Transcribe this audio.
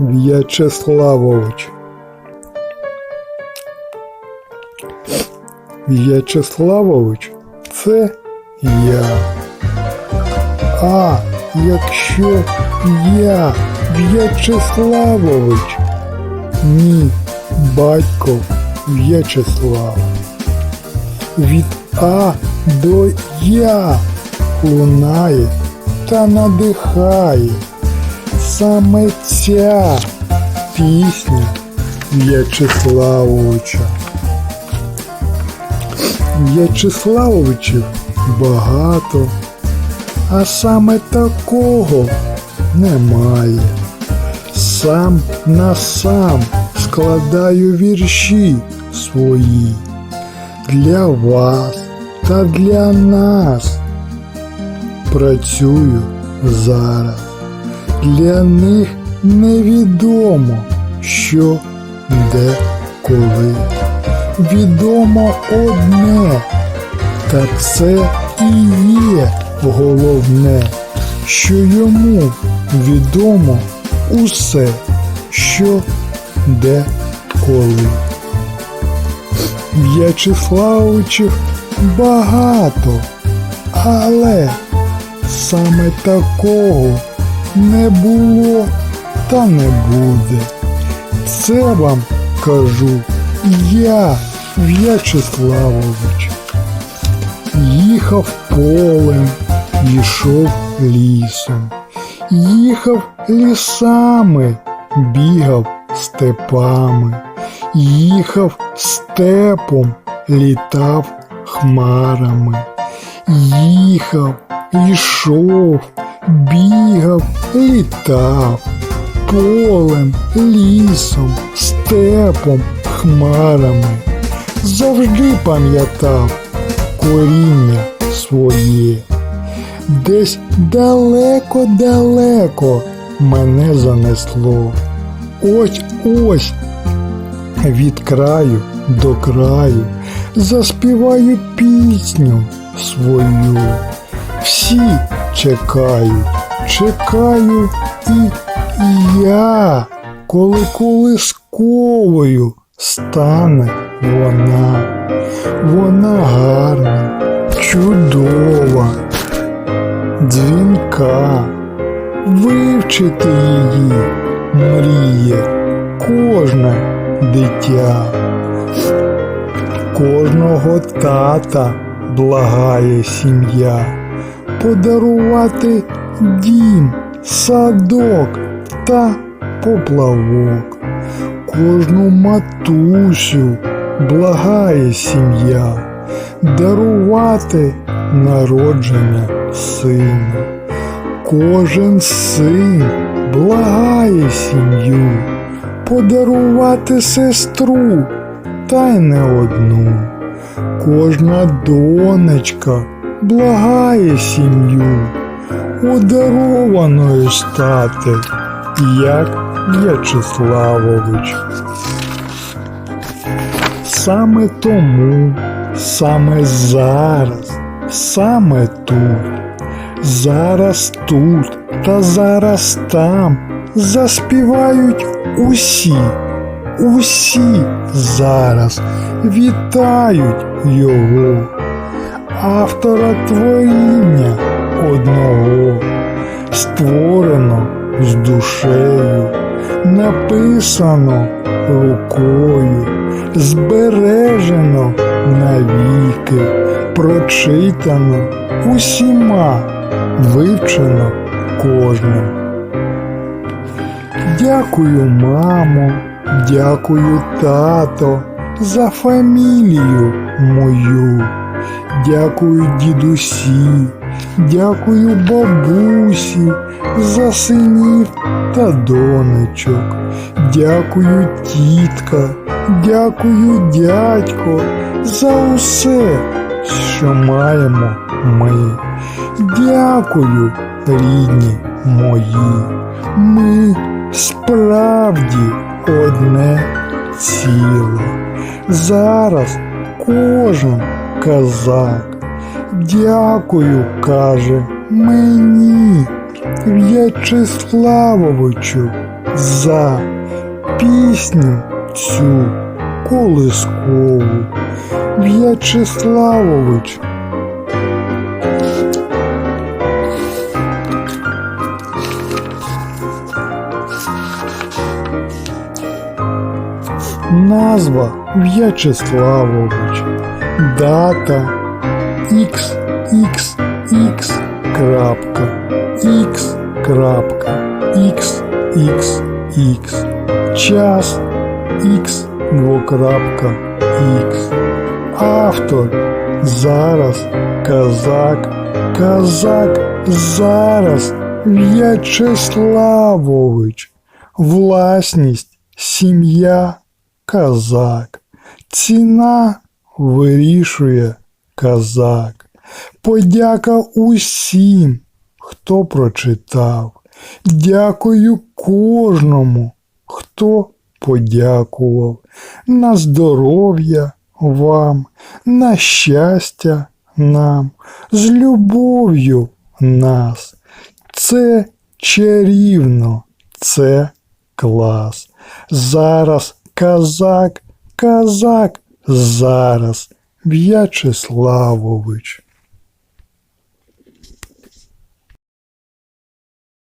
В'ячеславович. В'ячеславович це я. А якщо я В'ячеславович, мій батько В'ячеслав. Від А до Я лунає та надихає саме ця пісня В'ячеславовича. В'ячеславовичів багато, а саме такого немає. Сам на сам складаю вірші свої для вас та для нас. Працюю зараз. Для них невідомо, що, де, коли. Відомо одне, та це і є головне, що йому відомо усе, що, де, коли. В'ячеславовичів багато, але саме такого не було та не буде. Це вам кажу я, В'ячеславович. Їхав полем, йшов лісом, їхав лісами, бігав степами, їхав степом, літав хмарами, їхав, йшов, бігав, літав, полем, лісом, степом, хмарами. Завжди пам'ятав коріння своє. Десь далеко-далеко мене занесло. Ось ось від краю до краю заспіваю пісню свою. Всі чекають, чекаю і, і я, коли колисковою стане вона. Вона гарна, чудова, дзвінка. Вивчити її мріє кожне дитя. Кожного тата благає сім'я, подарувати дім, садок та поплавок. Кожну матусю благає сім'я, дарувати народження сина. Кожен син благає сім'ю, подарувати сестру та й не одну. Кожна донечка благає сім'ю, одарованою стати, як В'ячеславович. Саме тому, саме зараз, саме тут, зараз тут та зараз там заспівають усі, усі зараз вітають його, автора творіння одного, створено з душею, написано рукою, збережено навіки, прочитано усіма, вивчено кожним. Дякую, мамо, дякую, тато, за фамілію мою. Дякую, дідусі, дякую бабусі за синів та донечок. Дякую, тітка, дякую, дядько, за усе, що маємо ми. Дякую, рідні мої. Ми справді одне ціле. Зараз кожен казак. Дякую, каже мені, В'ячеславовичу, за пісню цю колискову. В'ячеславович. Назва В'ячеславович. Дата XXX крапка X крапка XXX Час X двокрапка X Автор зараз Казак Казак зараз В'ячеславович Власність сім'я Казак Ціна вирішує Казак. Подяка усім, хто прочитав. Дякую кожному, хто подякував. На здоров'я вам, на щастя нам, з любов'ю нас. Це чарівно, це клас. Зараз казак, казак, зараз В'ячеславович.